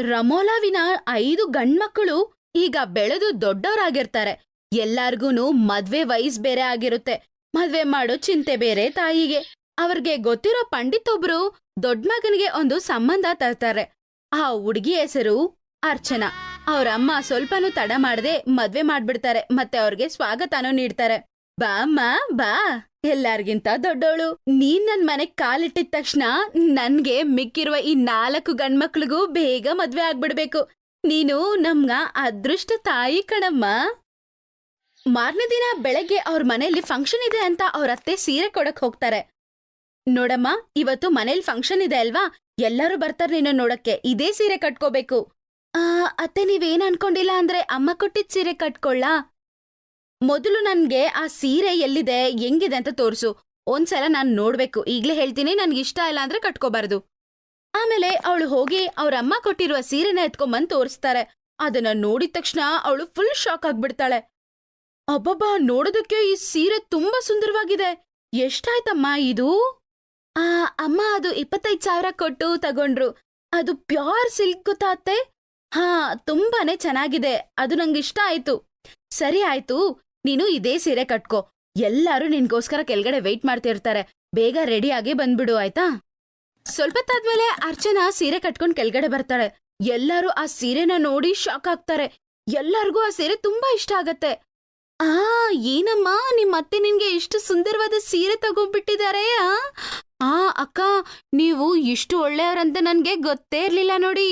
ರಮೋಲಾವಿನ ಐದು ಗಂಡ್ಮಕ್ಕಳು ಈಗ ಬೆಳೆದು ದೊಡ್ಡವರಾಗಿರ್ತಾರೆ. ಎಲ್ಲಾರ್ಗೂನು ಮದ್ವೆ ವಯಸ್ ಬೇರೆ ಆಗಿರುತ್ತೆ. ಮದ್ವೆ ಮಾಡೋ ಚಿಂತೆ ಬೇರೆ ತಾಯಿಗೆ. ಅವ್ರಿಗೆ ಗೊತ್ತಿರೋ ಪಂಡಿತ್ ಒಬ್ರು ದೊಡ್ಡ ಮಗನಿಗೆ ಒಂದು ಸಂಬಂಧ ತರ್ತಾರೆ. ಆ ಹುಡುಗಿ ಹೆಸರು ಅರ್ಚನಾ. ಅವ್ರಮ್ಮ ಸ್ವಲ್ಪನೂ ತಡ ಮಾಡದೆ ಮದ್ವೆ ಮಾಡ್ಬಿಡ್ತಾರೆ. ಮತ್ತೆ ಅವ್ರಿಗೆ ಸ್ವಾಗತನೂ ನೀಡ್ತಾರೆ. ಬಾ ಅಮ್ಮ, ಬಾ. ಎಲ್ಲಾರ್ಗಿಂತ ದೊಡ್ಡೋಳು. ನೀನ್ ನನ್ ಮನೆಗ್ ಕಾಲಿಟ್ಟಿದ ತಕ್ಷಣ ನನ್ಗೆ ಮಿಕ್ಕಿರುವ ಈ ನಾಲ್ಕು ಗಂಡ್ಮಕ್ಳಿಗೂ ಬೇಗ ಮದ್ವೆ ಆಗ್ಬಿಡ್ಬೇಕು. ನೀನು ನಮ್ಗ ಅದೃಷ್ಟ ತಾಯಿ ಕಣಮ್ಮ. ಮಾರನೇ ದಿನ ಬೆಳಗ್ಗೆ ಅವ್ರ ಮನೆಯಲ್ಲಿ ಫಂಕ್ಷನ್ ಇದೆ ಅಂತ ಅವ್ರ ಅತ್ತೆ ಸೀರೆ ಕೊಡಕ್ ಹೋಗ್ತಾರೆ. ನೋಡಮ್ಮ, ಇವತ್ತು ಮನೇಲಿ ಫಂಕ್ಷನ್ ಇದೆ ಅಲ್ವಾ? ಎಲ್ಲರೂ ಬರ್ತಾರೆ ನಿನ್ನ ನೋಡಕ್ಕೆ. ಇದೇ ಸೀರೆ ಕಟ್ಕೋಬೇಕು. ಆ, ಅತ್ತೆ ನೀವೇನ್ ಅನ್ಕೊಂಡಿಲ್ಲ ಅಂದ್ರೆ ಅಮ್ಮ ಕೊಟ್ಟಿದ್ ಸೀರೆ ಕಟ್ಕೊಳ್ಳಾ? ಮೊದಲು ನನ್ಗೆ ಆ ಸೀರೆ ಎಲ್ಲಿದೆ, ಹೆಂಗಿದೆ ಅಂತ ತೋರಿಸು. ಒಂದ್ಸಲ ನಾನ್ ನೋಡ್ಬೇಕು. ಈಗ್ಲೇ ಹೇಳ್ತೀನಿ, ನನ್ಗೆ ಇಷ್ಟ ಇಲ್ಲ ಅಂದ್ರೆ ಕಟ್ಕೋಬಾರ್ದು. ಆಮೇಲೆ ಅವಳು ಹೋಗಿ ಅವ್ರ ಅಮ್ಮ ಕೊಟ್ಟಿರುವ ಸೀರೆನ ಎತ್ಕೊಂಬಂದ್ ತೋರಿಸ್ತಾರೆ. ಅದನ್ನ ನೋಡಿದ ತಕ್ಷಣ ಅವಳು ಫುಲ್ ಶಾಕ್ ಆಗ್ಬಿಡ್ತಾಳೆ. ಅಬ್ಬಬ್ಬಾ, ನೋಡೋದಕ್ಕೆ ಈ ಸೀರೆ ತುಂಬಾ ಸುಂದರವಾಗಿದೆ. ಎಷ್ಟಾಯ್ತಮ್ಮ ಇದು? ಆ, ಅಮ್ಮ ಅದು ಇಪ್ಪತ್ತೈದ್ ಸಾವಿರ ಕೊಟ್ಟು ತಗೊಂಡ್ರು. ಅದು ಪ್ಯೂರ್ ಸಿಲ್ಕ್ ಗೊತ್ತಾ ಅತ್ತೆ? ಹಾ, ತುಂಬಾನೇ ಚೆನ್ನಾಗಿದೆ. ಅದು ನಂಗೆ ಇಷ್ಟ ಆಯ್ತು. ಸರಿ ಆಯ್ತು. ನೀನು ಇದೇ ಸೀರೆ ಕಟ್ಕೋ. ಎಲ್ಲಾರು ನಿನ್ಗೋಸ್ಕರ ಕೆಳಗಡೆ ವೆಯ್ಟ್ ಮಾಡ್ತಿರ್ತಾರೆ. ಬೇಗ ರೆಡಿ ಆಗಿ ಬಂದ್ಬಿಡು, ಆಯ್ತಾ? ಸ್ವಲ್ಪತ್ತಾದ್ಮೇಲೆ ಅರ್ಚನಾ ಸೀರೆ ಕಟ್ಕೊಂಡ್ ಕೆಳಗಡೆ ಬರ್ತಾಳೆ. ಎಲ್ಲರೂ ಆ ಸೀರೆನ ನೋಡಿ ಶಾಕ್ ಆಗ್ತಾರೆ. ಎಲ್ಲರಿಗೂ ಆ ಸೀರೆ ತುಂಬಾ ಇಷ್ಟ ಆಗತ್ತೆ. ಆ, ಏನಮ್ಮ ನಿಮ್ಮ ಅತ್ತೆ ನಿನ್ಗೆ ಇಷ್ಟು ಸುಂದರವಾದ ಸೀರೆ ತಗೊಂಡ್ಬಿಟ್ಟಿದ್ದಾರೆ ಆ? ಅಕ್ಕ, ನೀವು ಇಷ್ಟು ಒಳ್ಳೆಯವ್ರಂತ ನನ್ಗೆ ಗೊತ್ತೇ ಇರ್ಲಿಲ್ಲ ನೋಡಿ.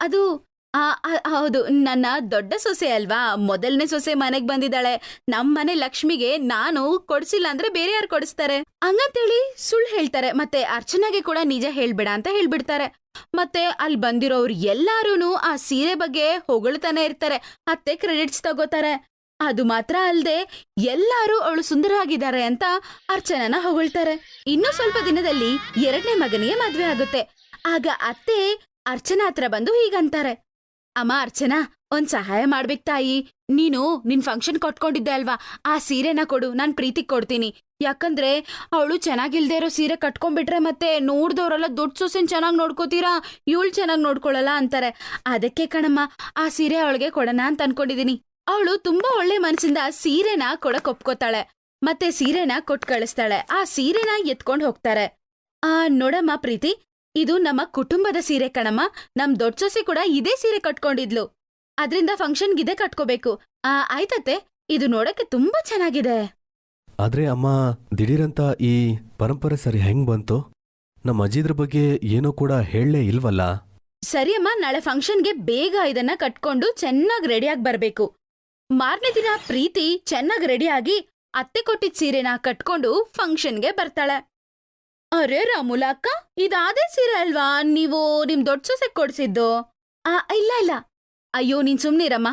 ಅದು ಹೌದು. ನನ್ನ ದೊಡ್ಡ ಸೊಸೆ ಅಲ್ವಾ? ಮೊದಲನೇ ಸೊಸೆ ಮನೆಗ್ ಬಂದಿದ್ದಾಳೆ. ನಮ್ ಮನೆ ಲಕ್ಷ್ಮಿಗೆ ನಾನು ಕೊಡ್ಸಿಲ್ಲ ಅಂದ್ರೆ ಬೇರೆ ಯಾರು ಕೊಡಿಸ್ತಾರೆ? ಹಂಗಂತೇಳಿ ಸುಳ್ಳು ಹೇಳ್ತಾರೆ. ಮತ್ತೆ ಅರ್ಚನಾಗೆ ಕೂಡ ನಿಜ ಹೇಳ್ಬೇಡ ಅಂತ ಹೇಳ್ಬಿಡ್ತಾರೆ. ಮತ್ತೆ ಅಲ್ಲಿ ಬಂದಿರೋರು ಎಲ್ಲಾರು ಆ ಸೀರೆ ಬಗ್ಗೆ ಹೊಗಳ್ತಾನೆ ಇರ್ತಾರೆ. ಅತ್ತೆ ಕ್ರೆಡಿಟ್ಸ್ ತಗೋತಾರೆ. ಅದು ಮಾತ್ರ ಅಲ್ಲದೆ ಎಲ್ಲರೂ ಅವಳು ಸುಂದರವಾಗಿದ್ದಾರೆ ಅಂತ ಅರ್ಚನನ ಹೊಗಳ್ತಾರೆ. ಇನ್ನು ಸ್ವಲ್ಪ ದಿನದಲ್ಲಿ ಎರಡನೇ ಮಗನಿಗೆ ಮದ್ವೆ ಆಗುತ್ತೆ. ಆಗ ಅತ್ತೆ ಅರ್ಚನಾ ಹತ್ರ ಬಂದು ಹೀಗಂತಾರೆ. ಅಮ್ಮ, ಅರ್ಚನಾ, ಒಂದ್ ಸಹಾಯ ಮಾಡ್ಬೇಕು ತಾಯಿ. ನೀನು ನಿನ್ ಫಂಕ್ಷನ್ ಕಟ್ಕೊಂಡಿದ್ದೆ ಅಲ್ವಾ? ಆ ಸೀರೆನ ಕೊಡು, ನಾನ್ ಪ್ರೀತಿಗ್ ಕೊಡ್ತೀನಿ. ಯಾಕಂದ್ರೆ ಅವಳು ಚೆನ್ನಾಗಿಲ್ದೇ ಇರೋ ಸೀರೆ ಕಟ್ಕೊಂಡ್ಬಿಟ್ರೆ ಮತ್ತೆ ನೋಡ್ದವ್ರೆಲ್ಲ ದೊಡ್ಡ ಸೊಸೆನ್ ಚೆನ್ನಾಗ್ ನೋಡ್ಕೋತೀರಾ? ಇವಳು ಚೆನ್ನಾಗ್ ನೋಡ್ಕೊಳಲ್ಲ ಅಂತಾರೆ. ಅದಕ್ಕೆ ಕಣಮ್ಮ, ಆ ಸೀರೆ ಅವಳಿಗೆ ಕೊಡೋಣ ಅಂತ ಅನ್ಕೊಂಡಿದೀನಿ. ಅವಳು ತುಂಬಾ ಒಳ್ಳೆ ಮನಸ್ಸಿಂದ ಸೀರೆನ ಕೊಡಕ್ ಒಪ್ಕೋತಾಳೆ. ಮತ್ತೆ ಸೀರೆನ ಕೊಟ್ ಕಳಿಸ್ತಾಳೆ. ಆ ಸೀರೆನ ಎತ್ಕೊಂಡ್ ಹೋಗ್ತಾರೆ. ಆ, ನೋಡಮ್ಮ ಪ್ರೀತಿ ಇದು ನಮ್ಮ ಕುಟುಂಬದ ಸೀರೆ ಕಣಮ್ಮ. ನಮ್ ದೊಡ್ಡ ಸೊಸೆ ಕೂಡ ಇದೇ ಸೀರೆ ಕಟ್ಕೊಂಡಿದ್ಲು. ಅದ್ರಿಂದ ಫಂಕ್ಷನ್ ಇದೇ ಕಟ್ಕೋಬೇಕು. ಆ ಆಯ್ತತ್ತೆ. ಇದು ನೋಡಕ್ಕೆ ತುಂಬಾ ಚೆನ್ನಾಗಿದೆ. ಆದ್ರೆ ಅಮ್ಮ ದಿಢೀರಂತ ಈ ಪರಂಪರೆ ಸರಿ ಹೆಂಗ್ ಬಂತು? ನಮ್ಮ ಅಜ್ಜಿದ್ರ ಬಗ್ಗೆ ಏನೂ ಕೂಡ ಹೇಳಲೇ ಇಲ್ವಲ್ಲ? ಸರಿ ಅಮ್ಮ ನಾಳೆ ಫಂಕ್ಷನ್ಗೆ ಬೇಗ ಇದನ್ನ ಕಟ್ಕೊಂಡು ಚೆನ್ನಾಗಿ ರೆಡಿಯಾಗಿ ಬರ್ಬೇಕು. ಮಾರನೇ ದಿನ ಪ್ರೀತಿ ಚೆನ್ನಾಗಿ ರೆಡಿಯಾಗಿ ಅತ್ತೆ ಕೊಟ್ಟಿದ್ ಸೀರೆನ ಕಟ್ಕೊಂಡು ಫಂಕ್ಷನ್ಗೆ ಬರ್ತಾಳೆ. ಅರೆ ರಾಮುಲ ಅಕ್ಕ, ಇದಾದೇ ಸೀರೆ ಅಲ್ವಾ? ನೀವು ನಿಮ್ ದೊಡ್ಡ ಸೊಸೆ ಕೊಡ್ಸಿದ್ದು. ಆ, ಇಲ್ಲ ಇಲ್ಲ. ಅಯ್ಯೋ, ನೀನ್ ಸುಮ್ನಿರಮ್ಮ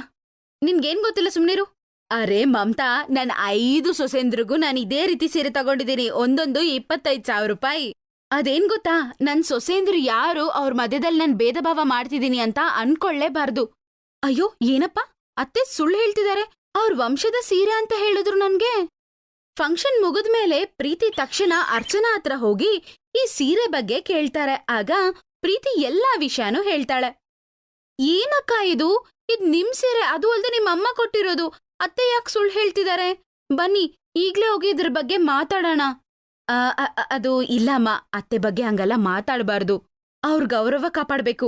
ನಿನ್ಗೇನ್ ಗೊತ್ತಿಲ್ಲ ಸುಮ್ನಿರು. ಅರೆ ಮಮತಾ, ನನ್ ಐದು ಸೊಸೆಂದ್ರಿಗೂ ನಾನು ಇದೇ ರೀತಿ ಸೀರೆ ತಗೊಂಡಿದ್ದೀನಿ. ಒಂದೊಂದು ಇಪ್ಪತ್ತೈದ್ ಸಾವಿರ ರೂಪಾಯಿ. ಅದೇನ್ ಗೊತ್ತಾ? ನನ್ ಸೊಸೆಂದ್ರು ಯಾರು ಅವ್ರ ಮಧ್ಯದಲ್ಲಿ ನನ್ ಭೇದ ಭಾವ ಮಾಡ್ತಿದ್ದೀನಿ ಅಂತ ಅನ್ಕೊಳ್ಳೇಬಾರ್ದು ಅಯ್ಯೋ, ಏನಪ್ಪ? ಅತ್ತೆ ಸುಳ್ಳು ಹೇಳ್ತಿದ್ದಾರೆ ಅವ್ರ ವಂಶದ ಸೀರೆ ಅಂತ ಹೇಳಿದ್ರು ನನ್ಗೆ. ಫಂಕ್ಷನ್ ಮುಗಿದ್ಮೇಲೆ ಪ್ರೀತಿ ತಕ್ಷಣ ಅರ್ಚನಾ ಹತ್ರ ಹೋಗಿ ಈ ಸೀರೆ ಬಗ್ಗೆ ಕೇಳ್ತಾರೆ. ಆಗ ಪ್ರೀತಿ ಎಲ್ಲಾ ವಿಷಯನೂ ಹೇಳ್ತಾಳೆ. ಏನಕ್ಕ ಇದು? ಇದ್ ನಿಮ್ ಸೀರೆ, ಅದು ಅಲ್ದೆ ನಿಮ್ ಅಮ್ಮ ಕೊಟ್ಟಿರೋದು. ಅತ್ತೆ ಯಾಕೆ ಸುಳ್ಳು ಹೇಳ್ತಿದ್ದಾರೆ ಬನ್ನಿ, ಈಗ್ಲೇ ಹೋಗಿ ಇದ್ರ ಬಗ್ಗೆ ಮಾತಾಡೋಣ. ಅದು ಇಲ್ಲಮ್ಮ ಅತ್ತೆ ಬಗ್ಗೆ ಹಂಗೆಲ್ಲ, ಮಾತಾಡಬಾರ್ದು. ಅವ್ರ ಗೌರವ ಕಾಪಾಡ್ಬೇಕು.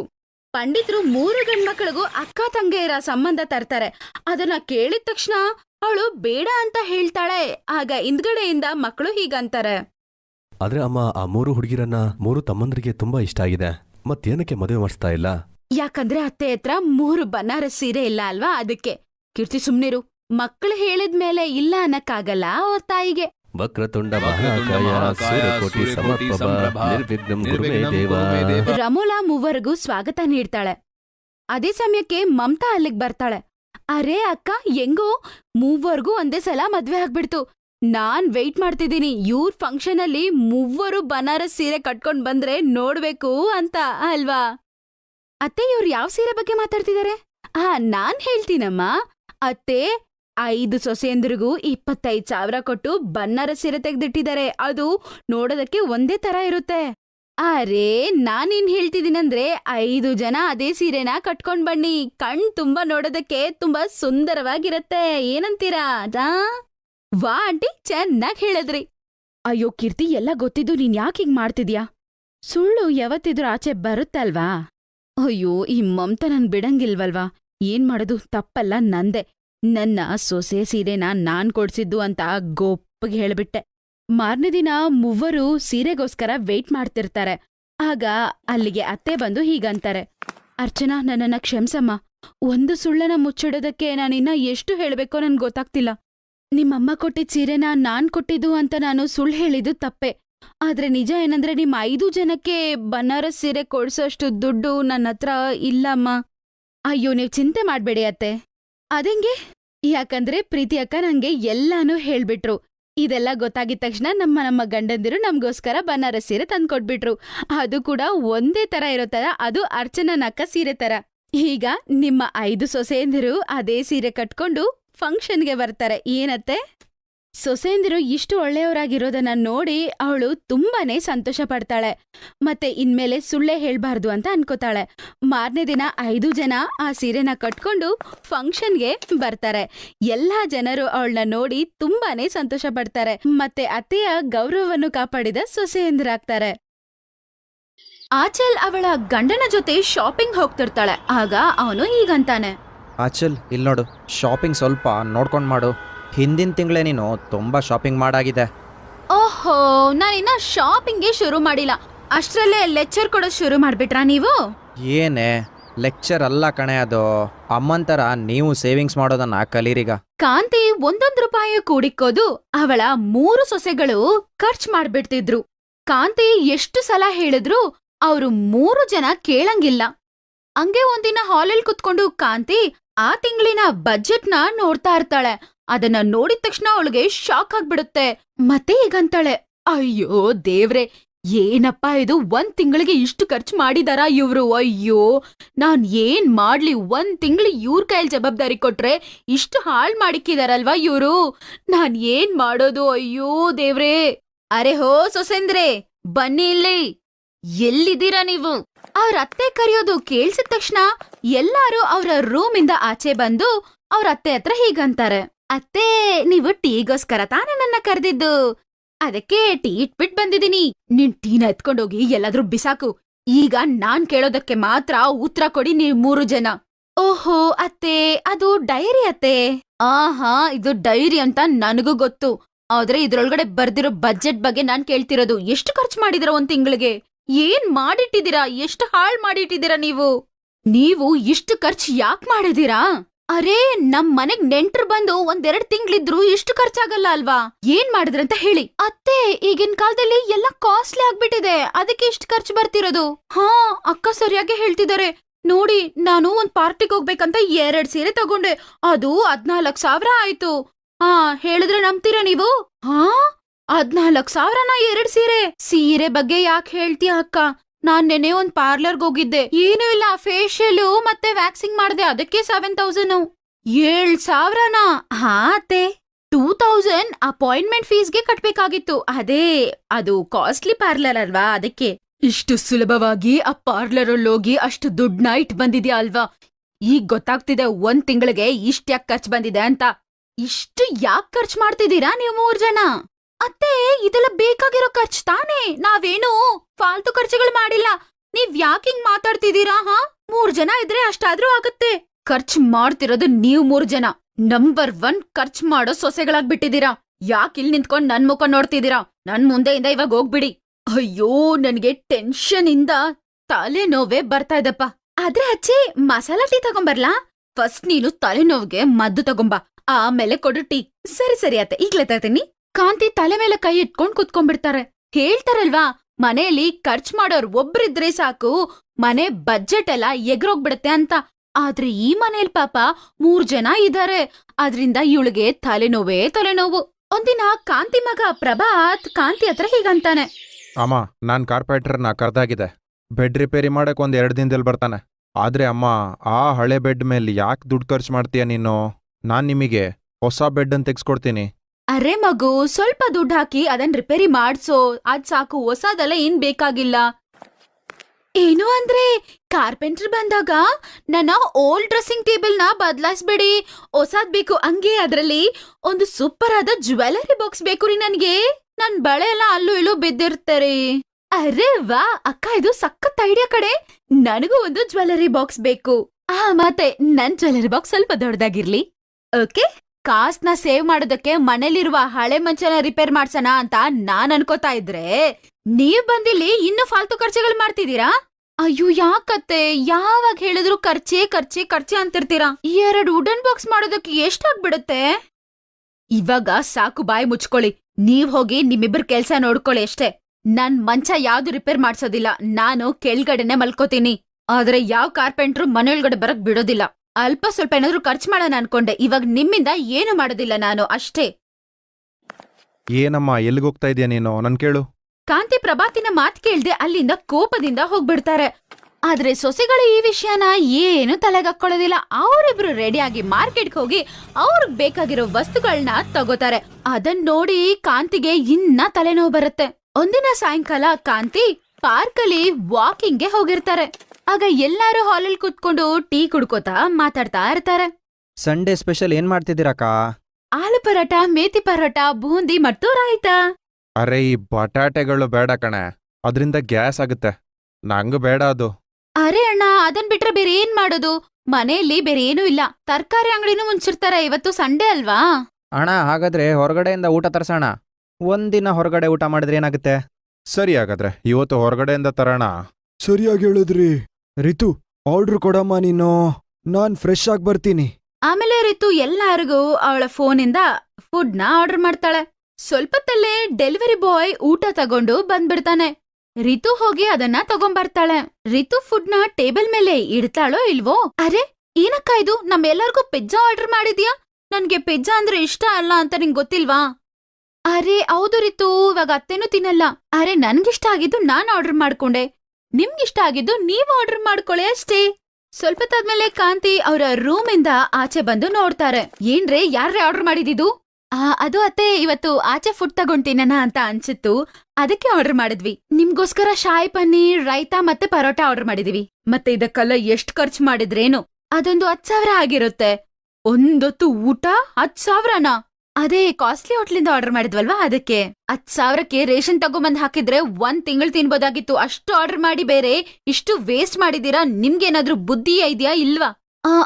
ಪಂಡಿತರು ಮೂರು ಗಂಡ್ಮಕ್ಳಿಗೂ ಅಕ್ಕ, ತಂಗಿಯರ ಸಂಬಂಧ ತರ್ತಾರೆ. ಅದನ್ನ ಕೇಳಿದ ತಕ್ಷಣ ಅವಳು ಬೇಡ ಅಂತ ಹೇಳ್ತಾಳೆ ಆಗ ಹಿಂದ್ಗಡೆಯಿಂದ ಮಕ್ಕಳು ಹೀಗಂತಾರೆ. ಆದ್ರೆ ಅಮ್ಮ ಆ ಮೂರು ಹುಡುಗಿರನ್ನ ಮೂರು ತಮ್ಮಂದ್ರಿಗೆ ತುಂಬಾ ಇಷ್ಟ ಆಗಿದೆ. ಮತ್ತೇನಕ್ಕೆ ಮದುವೆ ಮಾಡಿಸ್ತಾ ಇಲ್ಲ? ಯಾಕಂದ್ರೆ ಅತ್ತೆ ಹತ್ರ ಮೂರು ಬನಾರಸ್ ಸೀರೆ ಇಲ್ಲ ಅಲ್ವಾ ಅದಕ್ಕೆ. ಕೀರ್ತಿ ಸುಮ್ನಿರು. ಮಕ್ಕಳು ಹೇಳಿದ್ಮೇಲೆ ಇಲ್ಲ ಅನ್ನಕ್ಕಾಗಲ್ಲ ಅವ್ರ ತಾಯಿಗೆ. ವಕ್ರತುಂಡ. ರಮೋಲಾ ಮೂವರಿಗೂ ಸ್ವಾಗತ ನೀಡ್ತಾಳೆ. ಅದೇ ಸಮಯಕ್ಕೆ ಮಮತಾ ಅಲ್ಲಿಗೆ ಬರ್ತಾಳೆ. ಅರೇ ಅಕ್ಕ, ಹೆಂಗೋ? ಮೂವರ್ಗೂ ಒಂದೇ ಸಲ ಮದ್ವೆ ಆಗ್ಬಿಡ್ತು. ನಾನ್ ವೆಯ್ಟ್ ಮಾಡ್ತಿದ್ದೀನಿ. ಇವ್ರ ಫಂಕ್ಷನ್ ಅಲ್ಲಿ ಮೂವರು ಬನಾರಸ್ ಸೀರೆ ಕಟ್ಕೊಂಡ್ ಬಂದ್ರೆ ನೋಡ್ಬೇಕು ಅಂತ, ಅಲ್ವಾ? ಅತ್ತೆ, ಇವ್ರು ಯಾವ ಸೀರೆ ಬಗ್ಗೆ ಮಾತಾಡ್ತಿದ್ದಾರೆ ಆ, ನಾನ್ ಹೇಳ್ತೀನಮ್ಮ. ಅತ್ತೆ, ಐದು ಸೊಸೆಯಂದ್ರಿಗೂ ಇಪ್ಪತ್ತೈದು ಸಾವಿರ ಕೊಟ್ಟು ಬನ್ನಾರಸ್ ಸೀರೆ ತೆಗೆದಿಟ್ಟಿದ್ದಾರೆ. ಅದು ನೋಡೋದಕ್ಕೆ ಒಂದೇ ತರ ಇರುತ್ತೆ. ಅರೇ, ನಾನೇನ್ ಹೇಳ್ತಿದ್ದೀನಂದ್ರೆ ಐದು ಜನ ಅದೇ ಸೀರೆನ ಕಟ್ಕೊಂಡ್ ಬನ್ನಿ. ಕಣ್ ತುಂಬಾ ನೋಡೋದಕ್ಕೆ ತುಂಬಾ ಸುಂದರವಾಗಿರತ್ತೆ. ಏನಂತೀರಾ? ವಾ ಆಂಟಿ, ಚೆನ್ನಾಗ್ ಹೇಳಿದ್ರಿ. ಅಯ್ಯೋ, ಕೀರ್ತಿ, ಎಲ್ಲ ಗೊತ್ತಿದ್ದು ನೀನ್ ಯಾಕೆ ಹಿಂಗ್ ಮಾಡ್ತಿದ್ಯಾ? ಸುಳ್ಳು ಯಾವತ್ತಿದ್ರು ಆಚೆ ಬರುತ್ತಲ್ವಾ? ಅಯ್ಯೋ, ಈ ಮಮತ ನನ್ ಬಿಡಂಗಿಲ್ವಲ್ವಾ? ಏನ್ ಮಾಡೋದು? ತಪ್ಪಲ್ಲ ನಂದೆ. ನನ್ನ ಸೊಸೆ ಸೀರೆನ ನಾನ್ ಕೊಡ್ಸಿದ್ದು ಅಂತ ಗೋಪ್ಪಗೆ ಹೇಳ್ಬಿಟ್ಟೆ. ಮಾರನೇ ದಿನ ಮೂವರು ಸೀರೆಗೋಸ್ಕರ ವೇಟ್ ಮಾಡ್ತಿರ್ತಾರೆ. ಆಗ ಅಲ್ಲಿಗೆ ಅತ್ತೆ ಬಂದು ಹೀಗಂತಾರೆ. ಅರ್ಚನಾ, ನನ್ನನ್ನ ಕ್ಷಮ್ಸಮ್ಮ. ಒಂದು ಸುಳ್ಳನ ಮುಚ್ಚಿಡೋದಕ್ಕೆ ನಾನಿನ್ನ ಎಷ್ಟು ಹೇಳಬೇಕೋ ನನ್ಗೆ ಗೊತ್ತಾಗ್ತಿಲ್ಲ. ನಿಮ್ಮಮ್ಮ ಕೊಟ್ಟಿದ್ ಸೀರೆನ ನಾನ್ ಕೊಟ್ಟಿದ್ದು ಅಂತ ನಾನು ಸುಳ್ಳು ಹೇಳಿದ್ದು ತಪ್ಪೆ. ಆದ್ರೆ ನಿಜ ಏನಂದ್ರೆ ನಿಮ್ಮ ಐದು ಜನಕ್ಕೆ ಬನಾರಸ್ ಸೀರೆ ಕೊಡ್ಸೋಷ್ಟು ದುಡ್ಡು ನನ್ನ ಹತ್ರ ಇಲ್ಲಮ್ಮ. ಅಯ್ಯೋ, ನೀವು ಚಿಂತೆ ಮಾಡ್ಬೇಡಿ ಅತ್ತೆ. ಅದೆಂಗೆ? ಯಾಕಂದ್ರೆ ಪ್ರೀತಿ ಅಕ್ಕ ನಂಗೆ ಎಲ್ಲಾನು ಹೇಳ್ಬಿಟ್ರು. ಇದೆಲ್ಲ ಗೊತ್ತಾಗಿದ ತಕ್ಷಣ ನಮ್ಮ ನಮ್ಮ ಗಂಡಂದಿರು ನಮ್ಗೋಸ್ಕರ ಬನಾರಸ್ ಸೀರೆ ತಂದ್ಕೊಟ್ಬಿಟ್ರು. ಅದು ಕೂಡ ಒಂದೇ ತರ ಇರೋ ತರ ಅದು ಅರ್ಚನನ ಅಕ್ಕ ಸೀರೆ ತರ. ಈಗ ನಿಮ್ಮ ಐದು ಸೊಸೆಯಂದಿರು ಅದೇ ಸೀರೆ ಕಟ್ಕೊಂಡು ಫಂಕ್ಷನ್ಗೆ ಬರ್ತಾರೆ. ಏನತ್ತೆ? ಸೊಸೆಯಂದಿರು ಇಷ್ಟು ಒಳ್ಳೆಯವರಾಗಿರೋದನ್ನ ನೋಡಿ ಅವಳು ತುಂಬಾನೇ ಸಂತೋಷ ಪಡ್ತಾಳೆ. ಮತ್ತೆ ಇನ್ಮೇಲೆ ಸುಳ್ಳೆ ಹೇಳ್ಬಾರ್ದು ಅಂತ ಅನ್ಕೋತಾಳೆ. ಮಾರನೇ ದಿನ ಐದು ಜನ ಆ ಸೀರೆನ ಕಟ್ಕೊಂಡು ಫಂಕ್ಷನ್ಗೆ ಬರ್ತಾರೆ. ಎಲ್ಲಾ ಜನರು ಅವಳನ್ನ ನೋಡಿ ತುಂಬಾನೇ ಸಂತೋಷ ಪಡ್ತಾರೆ. ಮತ್ತೆ ಅತ್ತೆಯ ಗೌರವವನ್ನು ಕಾಪಾಡಿದ ಸೊಸೆಯಂದಿರಾಗ್ತಾರೆ. ಆಚಲ್ ಅವಳ ಗಂಡನ ಜೊತೆ ಶಾಪಿಂಗ್ ಹೋಗ್ತಿರ್ತಾಳೆ. ಆಗ ಅವನು ಈಗಂತಾನೆ ಆಚಲ್ ಇಲ್ಲಿ ನೋಡು ಶಾಪಿಂಗ್ ಸ್ವಲ್ಪ ನೋಡ್ಕೊಂಡು ಮಾಡು. ಹಿಂದಿನ ತಿಂಗಳೇ ನೀನು ತುಂಬ ಶಾಪಿಂಗ್ ಮಾಡಾಗಿದೆ. ಓಹೋ ನಾನಿನ್ನ ಶಾಪಿಂಗ್ ಶುರು ಮಾಡಿಲ್ಲ. ಅಷ್ಟರಲ್ಲೇ ಲೆಕ್ಚರ್ ಕೊಡೋದು ಶುರು ಮಾಡ್ಬಿಟ್ರಾ ನೀವು? ಏನೇ ಲೆಕ್ಚರ್ ಅಲ್ಲ ಕಣೆ ಅದು. ಅಮ್ಮಂತರ ನೀವು ಸೇವಿಂಗ್ಸ್ ಮಾಡೋದನ್ನ ಕಲೀರಿಗ. ಕಾಂತಿ ಒಂದೊಂದ್ ರೂಪಾಯಿ ಕೂಡಿಕ್ಕೋದು ಅವಳ ಮೂರು ಸೊಸೆಗಳು ಖರ್ಚ್ ಮಾಡ್ಬಿಡ್ತಿದ್ರು. ಕಾಂತಿ ಎಷ್ಟು ಸಲ ಹೇಳಿದ್ರು ಅವ್ರು ಮೂರು ಜನ ಕೇಳಂಗಿಲ್ಲ. ಹಂಗೆ ಒಂದಿನ ಹಾಲಲ್ಲಿ ಕುತ್ಕೊಂಡು ಕಾಂತಿ ಆ ತಿಂಗಳಿನ ಬಜೆಟ್ನ ನೋಡ್ತಾ ಇರ್ತಾಳೆ. ಅದನ್ನ ನೋಡಿದ ತಕ್ಷಣ ಅವಳಿಗೆ ಶಾಕ್ ಆಗ್ಬಿಡುತ್ತೆ. ಮತ್ತೆ ಈಗಂತಾಳೆ ಅಯ್ಯೋ ದೇವ್ರೆ, ಏನಪ್ಪ ಇದು? ಒಂದ್ ತಿಂಗಳಿಗೆ ಇಷ್ಟು ಖರ್ಚು ಮಾಡಿದಾರ ಇವ್ರು? ಅಯ್ಯೋ, ನಾನ್ ಏನ್ ಮಾಡ್ಲಿ? ಒಂದ್ ತಿಂಗಳು ಇವ್ರ ಕೈಲ್ ಜವಾಬ್ದಾರಿ ಕೊಟ್ರೆ ಇಷ್ಟು ಹಾಳ್ ಮಾಡಿಕ್ಕಿದಾರಲ್ವಾ ಇವ್ರು? ನಾನ್ ಏನ್ ಮಾಡೋದು? ಅಯ್ಯೋ ದೇವ್ರೆ. ಅರೆ ಹೋ ಸೊಸೆಂದ್ರೆ, ಬನ್ನಿ ಇಲ್ಲಿ. ಎಲ್ಲಿದ್ದೀರಾ ನೀವು? ಅವ್ರ ಅತ್ತೆ ಕರೆಯೋದು ಕೇಳ್ಸಿದ ತಕ್ಷಣ ಎಲ್ಲಾರು ಅವ್ರ ರೂಮಿಂದ ಆಚೆ ಬಂದು ಅವ್ರ ಅತ್ತೆ ಹತ್ರ ಹೀಗಂತಾರೆ. ಅತ್ತೆ, ನೀವು ಟೀಗೋಸ್ಕರ ತಾನೇ ನನ್ನ ಕರೆದಿದ್ದು. ಅದಕ್ಕೆ ಟೀ ಇಟ್ಬಿಟ್ ಬಂದಿದ್ದೀನಿ. ನಿನ್ ಟೀನ ಎತ್ಕೊಂಡೋಗಿ ಎಲ್ಲಾದ್ರೂ ಬಿಸಾಕು. ಈಗ ನಾನ್ ಕೇಳೋದಕ್ಕೆ ಮಾತ್ರ ಉತ್ತರ ಕೊಡಿ ನೀವ್ ಮೂರು ಜನ. ಓಹೋ, ಅತ್ತೆ, ಅದು ಡೈರಿ ಅತ್ತೆ. ಆಹಾ, ಇದು ಡೈರಿ ಅಂತ ನನಗೂ ಗೊತ್ತು. ಆದ್ರೆ ಇದ್ರೊಳಗಡೆ ಬರ್ದಿರೋ ಬಜೆಟ್ ಬಗ್ಗೆ ನಾನ್ ಕೇಳ್ತಿರೋದು ಎಷ್ಟು ಖರ್ಚು ಮಾಡಿದಿರ ಒಂದ್ ತಿಂಗಳಿಗೆ? ಏನ್ ಮಾಡಿಟ್ಟಿದ್ದೀರಾ? ಎಷ್ಟು ಹಾಳ್ ಮಾಡಿಟ್ಟಿದ್ದೀರಾ ನೀವು? ನೀವು ಇಷ್ಟು ಖರ್ಚು ಯಾಕ್ ಮಾಡಿದೀರಾ ಅರೇ, ನಮ್ ಮನೆಗ್ ನೆಂಟ್ರು ಬಂದು ಒಂದೆರಡ್ ತಿಂಗ್ಳಿದ್ರು ಇಷ್ಟು ಖರ್ಚಾಗಲ್ಲ ಅಲ್ವಾ? ಏನ್ ಮಾಡಿದ್ರಂತ ಹೇಳಿ. ಅತ್ತೆ, ಈಗಿನ ಕಾಲದಲ್ಲಿ ಎಲ್ಲ ಕಾಸ್ಟ್ಲಿ ಆಗ್ಬಿಟ್ಟಿದೆ. ಅದಕ್ಕೆ ಇಷ್ಟು ಖರ್ಚು ಬರ್ತಿರೋದು? ಹಾ, ಅಕ್ಕ ಸರಿಯಾಗಿ ಹೇಳ್ತಿದ್ದಾರೆ. ನೋಡಿ, ನಾನು ಒಂದ್ ಪಾರ್ಟಿಗೆ ಹೋಗ್ಬೇಕಂತ ಎರಡ್ ಸೀರೆ ತಗೊಂಡೆ. ಅದು ಹದ್ನಾಲ್ಕ್ ಸಾವಿರ ಆಯ್ತು. ಹಾ ಹೇಳಿದ್ರೆ ನಂಬ್ತೀರಾ ನೀವು? ಹಾ, ಹದ್ನಾಲ್ಕ್ ಸಾವಿರನ ಎರಡ್ ಸೀರೆ. ಸೀರೆ ಬಗ್ಗೆ ಯಾಕೆ ಹೇಳ್ತೀಯ ಅಕ್ಕ? ನಾನ್ ನೆನೆ ಒಂದ್ ಪಾರ್ಲರ್ಗ್ ಹೋಗಿದ್ದೆ. ಏನೂ ಇಲ್ಲ ಫೇಶಿಯಲ್ ಮತ್ತೆ ವ್ಯಾಕ್ಸಿಂಗ್ ಮಾಡ್ದೆ. ಅದಕ್ಕೆ ಸೆವೆನ್ ತೌಸಂಡ್ ಏಳ್ ಸಾವಿರನಾ? ಹಾ, ಅತ್ತೆ. ಟೂ ತೌಸಂಡ್ ಅಪಾಯಿಂಟ್ಮೆಂಟ್ ಫೀಸ್ಗೆ ಕಟ್ಬೇಕಾಗಿತ್ತು. ಅದೇ, ಅದು ಕಾಸ್ಟ್ಲಿ ಪಾರ್ಲರ್ ಅಲ್ವಾ ಅದಕ್ಕೆ. ಇಷ್ಟು ಸುಲಭವಾಗಿ ಆ ಪಾರ್ಲರ್ ಹೋಗಿ ಅಷ್ಟು ದುಡ್ಡನ್ನ ಇಟ್ ಬಂದಿದ್ಯಾ ಅಲ್ವಾ? ಈಗ ಗೊತ್ತಾಗ್ತಿದೆ ಒಂದ್ ತಿಂಗಳಿಗೆ ಇಷ್ಟ್ ಯಾಕೆ ಖರ್ಚು ಬಂದಿದೆ ಅಂತ. ಇಷ್ಟು ಯಾಕೆ ಖರ್ಚು ಮಾಡ್ತಿದ್ದೀರಾ ನೀವು ಮೂರ್ ಜನ? ಅತ್ತೆ, ಇದೆಲ್ಲ ಬೇಕಾಗಿರೋ ಖರ್ಚು ತಾನೇ? ನಾವೇನು ಫಾಲ್ತು ಖರ್ಚುಗಳು ಮಾಡಿಲ್ಲ. ನೀವ್ ಯಾಕಿಂಗ್ ಮಾತಾಡ್ತಿದ್ದೀರಾ, ಹಾ? ಮೂರ್ ಜನ ಇದ್ರೆ ಅಷ್ಟಾದ್ರೂ ಆಗತ್ತೆ. ಖರ್ಚು ಮಾಡ್ತಿರೋದು ನೀವ್ ಮೂರ್ ಜನ. ನಂಬರ್ ಒನ್ ಖರ್ಚು ಮಾಡೋ ಸೊಸೆಗಳಾಗ್ಬಿಟ್ಟಿದ್ದೀರಾ. ಯಾಕೆ ಇಲ್ಲಿ ನಿಂತ್ಕೊಂಡ್ ನನ್ ಮುಖ ನೋಡ್ತಿದ್ದೀರಾ? ನನ್ ಮುಂದೆಯಿಂದ ಇವಾಗ ಹೋಗ್ಬಿಡಿ. ಅಯ್ಯೋ, ನನ್ಗೆ ಟೆನ್ಷನ್ ಇಂದ ತಲೆನೋವೇ ಬರ್ತಾ ಇದಪ್ಪ. ಆದ್ರೆ ಅಚ್ಚಿ ಮಸಾಲಾ ಟೀ ತಗೊಂಬರ್ಲಾ? ಫಸ್ಟ್ ನೀನು ತಲೆನೋವ್ಗೆ ಮದ್ದು ತಗೊಂಬ. ಆಮೇಲೆ ಕೊಡು ಟೀ. ಸರಿ ಸರಿ ಅತ್ತೆ, ಈಗ್ಲೇ ತರ್ತೀನಿ. ಕಾಂತಿ ತಲೆ ಮೇಲೆ ಕೈ ಇಟ್ಕೊಂಡ್ ಕುತ್ಕೊಂಡ್ಬಿಡ್ತಾರೆ. ಹೇಳ್ತಾರಲ್ವಾ, ಮನೆಯಲ್ಲಿ ಖರ್ಚ್ ಮಾಡೋರ್ ಒಬ್ರಿದ್ರೆ ಸಾಕು, ಮನೆ ಬಜೆಟ್ ಎಲ್ಲ ಎಗ್ರೋಗ್ಬಿಡತ್ತೆ ಅಂತ. ಆದ್ರೆ ಈ ಮನೇಲಿ ಪಾಪ ಮೂರ್ ಜನ ಇದಾರೆ, ಅದ್ರಿಂದ ಇವಳಿಗೆ ತಲೆನೋವೇ ತಲೆನೋವು. ಒಂದಿನ ಕಾಂತಿ ಮಗ ಪ್ರಭಾತ್ ಕಾಂತಿ ಹತ್ರ ಹೀಗಂತಾನೆ. ಅಮ್ಮ, ನಾನು ಕಾರ್ಪೆಂಟ್ರನ್ನ ಕರ್ದಾಗಿದೆ. ಬೆಡ್ ರಿಪೇರಿ ಮಾಡಕ್ ಒಂದ್ ಎರಡ್ ದಿನದಲ್ಲಿ ಬರ್ತಾನೆ. ಆದ್ರೆ ಅಮ್ಮ, ಆ ಹಳೆ ಬೆಡ್ ಮೇಲೆ ಯಾಕೆ ದುಡ್ಡು ಖರ್ಚು ಮಾಡ್ತೀಯ ನೀನು? ನಾನ್ ನಿಮಗೆ ಹೊಸ ಬೆಡ್ ಅಂತ ತೆಗ್ಸ್ಕೊಡ್ತೀನಿ. ಅರೆ ಮಗು, ಸ್ವಲ್ಪ ದುಡ್ಡು ಹಾಕಿ ಅದನ್ನ ರಿಪೇರಿ ಮಾಡ್ಸೋ. ಅದ್ ಸಾಕು, ಹೊಸದೆಲ್ಲ ಏನ್ ಬೇಕಾಗಿಲ್ಲ. ಏನು ಅಂದ್ರೆ, ಕಾರ್ಪೆಂಟರ್ ಬಂದಾಗ ನನ್ನ ಓಲ್ಡ್ ಡ್ರೆಸ್ಸಿಂಗ್ ಟೇಬಲ್ನ ಬದಲಾಯಿಸ್ಬೇಡಿ. ಹೊಸದ್ ಬೇಕು ಹಂಗೆ, ಅದ್ರಲ್ಲಿ ಒಂದು ಸೂಪರ್ ಆದ ಜ್ಯುವೆಲರಿ ಬಾಕ್ಸ್ ಬೇಕು ರೀ ನನ್ಗೆ. ನನ್ ಬಳೆ ಎಲ್ಲ ಅಲ್ಲೂ ಇಲ್ಲೂ ಬಿದ್ದಿರ್ತಾರೆ ಅರೆ ವಾ, ಅಕ್ಕ ಇದು ಸಖತ್ ಐಡಿಯಾ ಕಡೆ ನನಗೂ ಒಂದು ಜ್ಯುವೆಲರಿ ಬಾಕ್ಸ್ ಬೇಕು. ಆ, ಮತ್ತೆ ನನ್ ಜ್ಯುವೆಲರಿ ಬಾಕ್ಸ್ ಸ್ವಲ್ಪ ದೊಡ್ಡದಾಗಿರ್ಲಿ ಓಕೆ? ಕಾಸ್ನ ಸೇವ್ ಮಾಡೋದಕ್ಕೆ ಮನೇಲಿರುವ ಹಳೆ ಮಂಚನ ರಿಪೇರ್ ಮಾಡ್ಸೋಣ ಅಂತ ನಾನ್ ಅನ್ಕೋತಾ ಇದ್ರೆ, ನೀವ್ ಬಂದಿಲ್ಲಿ ಇನ್ನು ಫಾಲ್ತು ಖರ್ಚುಗಳು ಮಾಡ್ತಿದ್ದೀರಾ? ಅಯ್ಯೋ, ಯಾಕತ್ತೆ? ಯಾವಾಗ ಹೇಳಿದ್ರು ಖರ್ಚೆ ಖರ್ಚೆ ಖರ್ಚೆ ಅಂತಿರ್ತೀರಾ? ಎರಡು ವುಡನ್ ಬಾಕ್ಸ್ ಮಾಡೋದಕ್ಕೆ ಎಷ್ಟಾಗ್ಬಿಡುತ್ತೆ? ಇವಾಗ ಸಾಕು ಬಾಯಿ ಮುಚ್ಕೊಳ್ಳಿ. ನೀವ್ ಹೋಗಿ ನಿಮ್ಮಿಬ್ಬರ ಕೆಲ್ಸ ನೋಡ್ಕೊಳ್ಳಿ ಅಷ್ಟೇ. ನನ್ ಮಂಚ ಯಾವ್ದು ರಿಪೇರ್ ಮಾಡ್ಸೋದಿಲ್ಲ. ನಾನು ಕೆಳ್ಗಡೆನೆ ಮಲ್ಕೋತೀನಿ. ಆದ್ರೆ ಯಾವ ಕಾರ್ಪೆಂಟ್ರು ಮನೆಯೊಳಗಡೆ ಬರಕ್ ಬಿಡೋದಿಲ್ಲ. ಅಲ್ಪ ಸ್ವಲ್ಪ ಏನಾದ್ರೂ ಖರ್ಚು ಮಾಡೋಣ ಅನ್ಕೊಂಡೆ. ಇವಾಗ ನಿಮ್ಮಿಂದ ಏನು ಮಾಡೋದಿಲ್ಲ ನಾನು ಅಷ್ಟೇ. ಏನಮ್ಮ ಎಲ್ಲಿಗೋಗ್ತಾ ಇದೀಯ ನೀನು? ನನ್ ಕೇಳು. ಕಾಂತಿ ಪ್ರಭಾತಿನ ಮಾತ್ ಕೇಳ್ದೆ ಅಲ್ಲಿಂದ ಕೋಪದಿಂದ ಹೋಗ್ಬಿಡ್ತಾರೆ. ಆದ್ರೆ ಸೊಸೆಗಳು ಈ ವಿಷಯನ ಏನು ತಲೆಗಾಕೊಳ್ಳೋದಿಲ್ಲ ಅವರಿಬ್ರು ರೆಡಿಯಾಗಿ ಮಾರ್ಕೆಟ್ಗೆ ಹೋಗಿ ಅವ್ರಿಗೆ ಬೇಕಾಗಿರೋ ವಸ್ತುಗಳನ್ನ ತಗೋತಾರೆ. ಅದನ್ ನೋಡಿ ಕಾಂತಿಗೆ ಇನ್ನ ತಲೆನೋವು ಬರುತ್ತೆ. ಒಂದಿನ ಸಾಯಂಕಾಲ ಕಾಂತಿ ಪಾರ್ಕಲ್ಲಿ ವಾಕಿಂಗ್ಗೆ ಹೋಗಿರ್ತಾರೆ. ಆಗ ಎಲ್ಲಾರು ಹಾಲಲ್ಲಿ ಕುತ್ಕೊಂಡು ಟೀ ಕುಡ್ಕೋತಾ ಮಾತಾಡ್ತಾ ಇರ್ತಾರೆ. ಸಂಡೇ ಸ್ಪೆಷಲ್ ಏನ್ ಮಾಡ್ತಿದ್ದೀರಕ್ಕ ಆಲು ಪರೋಟ ಮೇತಿ ಪರೋಟ ಬೂಂದಿ ಮತ್ತು ರಾಯ್ತಾ ಅರೆ ಈ ಬಟಾಟೆಗಳು ಬೇಡ ಕಣೆ. ಅದರಿಂದ ಗ್ಯಾಸ್ ಆಗುತ್ತೆ. ನಂಗೂ ಬೇಡ ಅದು. ಅರೆ ಅಣ್ಣ ಅದನ್ ಬಿಟ್ರೆ ಬೇರೆ ಏನ್ ಮಾಡೋದು? ಮನೆಯಲ್ಲಿ ಬೇರೆ ಏನೂ ಇಲ್ಲ. ತರಕಾರಿ ಅಂಗಡಿನೂ ಮುಂಚಿರ್ತಾರೆ ಇವತ್ತು ಸಂಡೇ ಅಲ್ವಾ? ಅಣ್ಣ ಹಾಗಾದ್ರೆ ಹೊರಗಡೆಯಿಂದ ಊಟ ತರ್ಸೋಣ? ಒಂದಿನ ಹೊರಗಡೆ ಊಟ ಮಾಡಿದ್ರೆ ಏನಾಗುತ್ತೆ? ಸರಿ ಹಾಗಾದ್ರೆ ಇವತ್ತು ಹೊರಗಡೆಯಿಂದ ತರೋಣ. ಸರಿಯಾಗಿ ಹೇಳಿದ್ರಿ. ರಿತು ಆರ್ಡರ್ ಕೊಡಮ್ಮ ನೀನು. ನಾನ್ ಫ್ರೆಶ್ ಆಗಿ ಬರ್ತೀನಿ. ಆಮೇಲೆ ರಿತು ಎಲ್ಲಾರಿಗೂ ಅವಳ ಫೋನಿಂದ ಫುಡ್ನ ಆರ್ಡರ್ ಮಾಡ್ತಾಳೆ. ಸ್ವಲ್ಪತ್ತಲ್ಲೇ ಡೆಲಿವರಿ ಬಾಯ್ ಊಟ ತಗೊಂಡು ಬಂದ್ಬಿಡ್ತಾನೆ. ರಿತು ಹೋಗಿ ಅದನ್ನ ತಗೊಂಬರ್ತಾಳೆ. ರಿತು ಫುಡ್ನ ಟೇಬಲ್ ಮೇಲೆ ಇಡ್ತಾಳೋ ಇಲ್ವೋ? ಅರೆ, ಏನಕ್ಕ ಇದು? ನಮ್ಮೆಲ್ಲರಿಗೂ ಪಿಜ್ಜಾ ಆರ್ಡರ್ ಮಾಡಿದ್ಯಾ? ನನ್ಗೆ ಪಿಜ್ಜಾ ಅಂದ್ರೆ ಇಷ್ಟ ಅಲ್ಲ ಅಂತ ನಿಂಗ್ ಗೊತ್ತಿಲ್ವಾ? ಅರೆ, ಹೌದು ರಿತು, ಇವಾಗ ಅತ್ತೆನೂ ತಿನ್ನಲ್ಲ. ಅರೆ, ನನ್ಗಿಷ್ಟ ಆಗಿದ್ದು ನಾನ್ ಆರ್ಡರ್ ಮಾಡ್ಕೊಂಡೆ. ನಿಮ್ಗಿಷ್ಟ ಆಗಿದ್ದು ನೀವು ಆರ್ಡರ್ ಮಾಡ್ಕೊಳ್ಳಿ ಅಷ್ಟೇ. ಸ್ವಲ್ಪ ತದ್ಮೇಲೆ ಕಾಂತಿ ಅವರ ರೂಮ್ ಇಂದ ಆಚೆ ಬಂದು ನೋಡ್ತಾರೆ. ಏನ್ರೇ, ಯಾರ್ರೇ ಆರ್ಡರ್ ಮಾಡಿದಿದು ಆ, ಅದು ಅತ್ತೆ, ಇವತ್ತು ಆಚೆ ಫುಡ್ ತಗೊಂಡಿನ ಅಂತ ಅನ್ಸಿತ್ತು. ಅದಕ್ಕೆ ಆರ್ಡರ್ ಮಾಡಿದ್ವಿ. ನಿಮ್ಗೋಸ್ಕರ ಶಾಯಿ ಪನ್ನೀರ್, ರೈತಾ ಮತ್ತೆ ಪರೋಟ ಆರ್ಡರ್ ಮಾಡಿದೀವಿ. ಮತ್ತೆ ಇದಕ್ಕೆಲ್ಲ ಎಷ್ಟ್ ಖರ್ಚು ಮಾಡಿದ್ರೇನು? ಅದೊಂದು ಹತ್ ಸಾವಿರ ಆಗಿರುತ್ತೆ. ಒಂದೊತ್ತು ಊಟ ಹತ್ ಸಾವಿರನಾ? ಅದೇ ಕಾಸ್ಟ್ಲಿ ಹೋಟ್ಲಿಂದ ಆರ್ಡರ್ ಮಾಡಿದ್ವಲ್ವಾ ಅದಕ್ಕೆ? ಹತ್ ಸಾವಿರಕ್ಕೆ ರೇಷನ್ ತಗೊಂಬಂದ್ ಹಾಕಿದ್ರೆ ಒಂದ್ ತಿಂಗಳು ತಿನ್ಬೋದಾಗಿತ್ತು. ಅಷ್ಟು ಆರ್ಡರ್ ಮಾಡಿ ಬೇರೆ, ಇಷ್ಟು ವೇಸ್ಟ್ ಮಾಡಿದೀರಾ ನಿಮ್ಗೇನಾದ್ರೂ ಬುದ್ಧಿ ಇದೆಯಾ ಇಲ್ವಾ?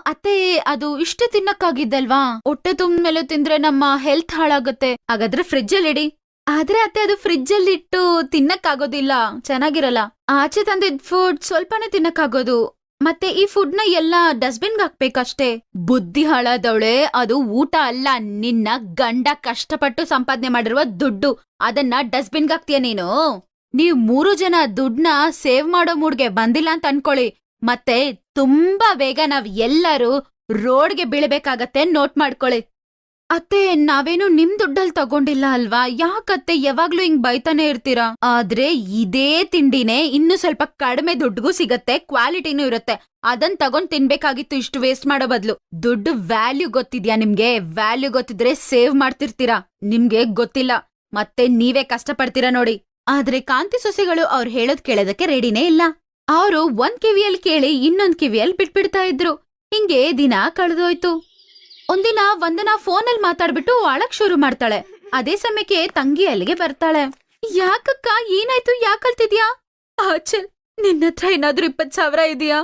ಅತ್ತೆ, ಅದು ಇಷ್ಟು ತಿನ್ನಕ್ಕಾಗಿದ್ದಲ್ವಾ? ಹೊಟ್ಟೆ ತುಂಬ್ಮೇಲೆ ತಿಂದ್ರೆ ನಮ್ಮ ಹೆಲ್ತ್ ಹಾಳಾಗುತ್ತೆ. ಹಾಗಾದ್ರೆ ಫ್ರಿಜ್ ಅಲ್ಲಿ ಇಡಿ. ಆದ್ರೆ ಅತ್ತೆ, ಅದು ಫ್ರಿಜ್ ಅಲ್ಲಿ ಇಟ್ಟು ತಿನ್ನಕ್ಕಾಗೋದಿಲ್ಲ. ಚೆನ್ನಾಗಿರಲ್ಲ. ಆಚೆ ತಂದಿದ್ ಫುಡ್ ಸ್ವಲ್ಪನೇ ತಿನ್ನಕ್ಕಾಗೋದು. ಮತ್ತೆ ಈ ಫುಡ್ನ ಎಲ್ಲ ಡಸ್ಟ್ಬಿನ್ ಹಾಕ್ಬೇಕಷ್ಟೇ. ಬುದ್ಧಿ ಹಳದವಳೆ, ಅದು ಊಟ ಅಲ್ಲ. ನಿನ್ನ ಗಂಡ ಕಷ್ಟಪಟ್ಟು ಸಂಪಾದನೆ ಮಾಡಿರುವ ದುಡ್ಡು. ಅದನ್ನ ಡಸ್ಟ್ಬಿನ್ ಹಾಕ್ತೀಯ ನೀನು? ನೀವ್ ಮೂರು ಜನ ದುಡ್ನ ಸೇವ್ ಮಾಡೋ ಮೂಡ್ಗೆ ಬಂದಿಲ್ಲ ಅಂತ ಅನ್ಕೊಳ್ಳಿ. ಮತ್ತೆ ತುಂಬಾ ಬೇಗ ನಾವ್ ಎಲ್ಲರೂ ರೋಡ್ಗೆ ಬೀಳ್ಬೇಕಾಗತ್ತೆ ನೋಟ್ ಮಾಡ್ಕೊಳ್ಳಿ. ಅತ್ತೆ, ನಾವೇನು ನಿಮ್ ದುಡ್ಡಲ್ ತಗೊಂಡಿಲ್ಲ ಅಲ್ವಾ? ಯಾಕತ್ತೆ ಯಾವಾಗ್ಲೂ ಹಿಂಗ್ ಬೈತಾನೆ ಇರ್ತೀರಾ? ಆದ್ರೆ ಇದೇ ತಿಂಡಿನೇ ಇನ್ನು ಸ್ವಲ್ಪ ಕಡಿಮೆ ದುಡ್ಡುಗೂ ಸಿಗತ್ತೆ, ಕ್ವಾಲಿಟಿನೂ ಇರುತ್ತೆ. ಅದನ್ ತಗೊಂಡ್ ತಿನ್ಬೇಕಾಗಿತ್ತು ಇಷ್ಟು ವೇಸ್ಟ್ ಮಾಡೋ ಬದ್ಲು. ದುಡ್ಡು ವ್ಯಾಲ್ಯೂ ಗೊತ್ತಿದ್ಯಾ ನಿಮ್ಗೆ? ವ್ಯಾಲ್ಯೂ ಗೊತ್ತಿದ್ರೆ ಸೇವ್ ಮಾಡ್ತಿರ್ತೀರಾ? ನಿಮ್ಗೆ ಗೊತ್ತಿಲ್ಲ. ಮತ್ತೆ ನೀವೇ ಕಷ್ಟಪಡ್ತೀರಾ ನೋಡಿ. ಆದ್ರೆ ಕಾಂತಿ ಸೊಸೆಗಳು ಅವ್ರು ಹೇಳೋದ್ ಕೇಳೋದಕ್ಕೆ ರೆಡಿನೇ ಇಲ್ಲ. ಅವರು ಒಂದ್ ಕಿವಿಯಲ್ಲಿ ಕೇಳಿ ಇನ್ನೊಂದ್ ಕಿವಿಯಲ್ಲಿ ಬಿಟ್ಬಿಡ್ತಾ ಇದ್ರು. ಹಿಂಗೆ ದಿನ ಕಳೆದೋಯ್ತು. ಒಂದಿನ ವಂದನ ಫೋನಲ್ಲಿ ಮಾತಾಡ್ಬಿಟ್ಟು ಅಳಕ್ ಶುರು ಮಾಡ್ತಾಳೆ. ಅದೇ ಸಮಯಕ್ಕೆ ತಂಗಿ ಅಲ್ಲಿಗೆ ಬರ್ತಾಳೆ. ಯಾಕಕ್ಕ, ಏನಾಯ್ತು? ಯಾಕಲ್ತಿದ್ಯಾ ಆಚಲ್ ನಿನ್ನ ಹತ್ರ ಏನಾದ್ರೂ ಇಪ್ಪತ್ ಸಾವಿರ ಇದೆಯಾ?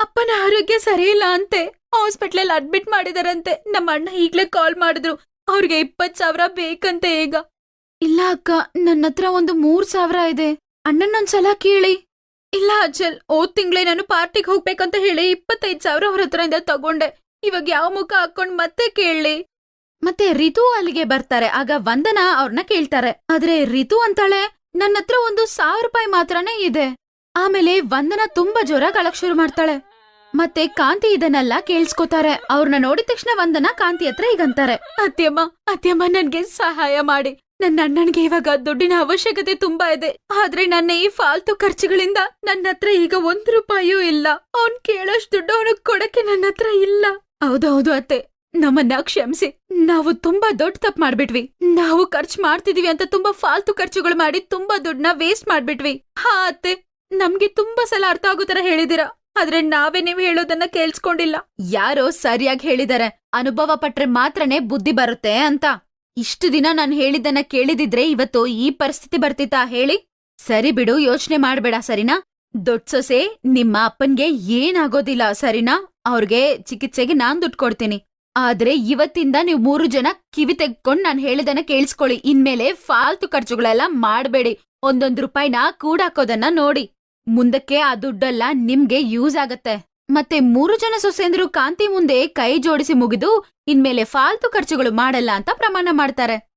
ಅಪ್ಪನ ಆರೋಗ್ಯ ಸರಿ ಇಲ್ಲ ಅಂತೆ. ಹಾಸ್ಪಿಟ್ಲಲ್ಲಿ ಅಡ್ಮಿಟ್ ಮಾಡಿದಾರಂತೆ. ನಮ್ಮ ಅಣ್ಣ ಈಗ್ಲೇ ಕಾಲ್ ಮಾಡಿದ್ರು. ಅವ್ರಿಗೆ ಇಪ್ಪತ್ ಸಾವಿರ ಬೇಕಂತೆ ಈಗ. ಇಲ್ಲ ಅಕ್ಕ, ನನ್ನ ಹತ್ರ ಒಂದು ಮೂರ್ ಸಾವಿರ ಇದೆ. ಅಣ್ಣನೊಂದ್ಸಲ ಕೇಳಿ. ಇಲ್ಲ ಅಜ್ಜಲ್ ಹೋದ್ ತಿಂಗ್ಳೇ ನಾನು ಪಾರ್ಟಿಗೆ ಹೋಗ್ಬೇಕಂತ ಹೇಳಿ ಇಪ್ಪತ್ತೈದು ಸಾವಿರ ಅವ್ರ ಹತ್ರ ಇಂದ ತಗೊಂಡೆ. ಇವಾಗ ಯಾವ ಮುಖ ಹಾಕೊಂಡ್ ಮತ್ತೆ ಕೇಳಲಿ. ಮತ್ತೆ ರಿತು ಅಲ್ಲಿಗೆ ಬರ್ತಾರೆ ಆಗ ವಂದನಾ ಅವ್ರನ್ನ ಕೇಳ್ತಾರೆ. ಆದ್ರೆ ರಿತು ಅಂತಾಳೆ ನನ್ನ ಹತ್ರ ಒಂದು ಸಾವಿರ ರೂಪಾಯಿ ಮಾತ್ರನೇ ಇದೆ. ಆಮೇಲೆ ವಂದನಾ ತುಂಬಾ ಜ್ವರ ಕಳಕ್ ಶುರು ಮಾಡ್ತಾಳೆ. ಮತ್ತೆ ಕಾಂತಿ ಇದನ್ನೆಲ್ಲ ಕೇಳಿಸ್ಕೊತಾರೆ. ಅವ್ರನ್ನ ನೋಡಿದ ತಕ್ಷಣ ವಂದನಾ ಕಾಂತಿ ಹತ್ರ ಈಗಂತಾರೆ. ಅತ್ಯಮ್ಮ ಅತ್ಯಮ್ಮ ನನ್ಗೆ ಸಹಾಯ ಮಾಡಿ. ನನ್ನ ಅಣ್ಣನ್ಗೆ ಇವಾಗ ದುಡ್ಡಿನ ಅವಶ್ಯಕತೆ ತುಂಬಾ ಇದೆ. ಆದ್ರೆ ನನ್ನ ಈ ಫಾಲ್ತು ಖರ್ಚುಗಳಿಂದ ನನ್ನ ಹತ್ರ ಈಗ ಒಂದ್ ರೂಪಾಯಿಯೂ ಇಲ್ಲ. ಅವ್ನ್ ಕೇಳೋಷ್ಟು ದುಡ್ಡು ಅವನಿಗೆ ಕೊಡಕ್ಕೆ ನನ್ನ ಹತ್ರ ಇಲ್ಲ. ಹೌದೌದು ಅತ್ತೆ. ನಮ್ಮನ್ನ ಕ್ಷಮಿಸಿ. ನಾವು ತುಂಬಾ ದೊಡ್ಡ ತಪ್ಪು ಮಾಡ್ಬಿಟ್ವಿ. ನಾವು ಖರ್ಚು ಮಾಡ್ತಿದೀವಿ ಅಂತ ತುಂಬಾ ಫಾಲ್ತು ಖರ್ಚುಗಳು ಮಾಡಿ ತುಂಬಾ ದುಡ್ಡನ್ನ ವೇಸ್ಟ್ ಮಾಡ್ಬಿಟ್ವಿ. ಹಾ ಅತ್ತೆ, ನಮ್ಗೆ ತುಂಬಾ ಸಲ ಅರ್ಥ ಆಗೋ ತರ ಹೇಳಿದಿರ ಆದ್ರೆ ನಾವೇ ನೀವು ಹೇಳೋದನ್ನ ಕೇಳಿಸ್ಕೊಂಡಿಲ್ಲ. ಯಾರೋ ಸರಿಯಾಗಿ ಹೇಳಿದಾರೆ. ಅನುಭವ ಪಟ್ರೆ ಮಾತ್ರನೇ ಬುದ್ಧಿ ಬರುತ್ತೆ ಅಂತ. ಇಷ್ಟು ದಿನ ನಾನು ಹೇಳಿದ್ದನ್ನ ಕೇಳಿದಿದ್ರೆ ಇವತ್ತು ಈ ಪರಿಸ್ಥಿತಿ ಬರ್ತಿತ್ತಾ ಹೇಳಿ? ಸರಿ ಬಿಡು, ಯೋಚನೆ ಮಾಡ್ಬೇಡ, ಸರಿನಾ? ದೊಡ್ಡ ಸೊಸೆ ನಿಮ್ಮ ಅಪ್ಪನ್ಗೆ ಏನಾಗೋದಿಲ್ಲ, ಸರಿನಾ? ಅವ್ರಿಗೆ ಚಿಕಿತ್ಸೆಗೆ ನಾನ್ ದುಡ್ಡು ಕೊಡ್ತೀನಿ. ಆದ್ರೆ ಇವತ್ತಿಂದ ನೀವು ಮೂರು ಜನ ಕಿವಿ ತೆಗ್ಕೊಂಡ್ ನಾನ್ ಹೇಳಿದನ್ನ ಕೇಳಿಸ್ಕೊಳ್ಳಿ. ಇನ್ಮೇಲೆ ಫಾಲ್ತು ಖರ್ಚುಗಳೆಲ್ಲ ಮಾಡ್ಬೇಡಿ. ಒಂದೊಂದ್ ರೂಪಾಯಿನ ಕೂಡಾಕೋದನ್ನ ನೋಡಿ. ಮುಂದಕ್ಕೆ ಆ ದುಡ್ಡೆಲ್ಲ ನಿಮ್ಗೆ ಯೂಸ್ ಆಗತ್ತೆ. ಮತ್ತೆ ಮೂರು ಜನ ಸೊಸೆಂದ್ರು ಕಾಂತಿ ಮುಂದೆ ಕೈ ಜೋಡಿಸಿ ಮುಗಿದು ಇನ್ಮೇಲೆ ಫಾಲ್ತು ಖರ್ಚುಗಳು ಮಾಡಲ್ಲ ಅಂತ ಪ್ರಮಾಣ ಮಾಡ್ತಾರೆ.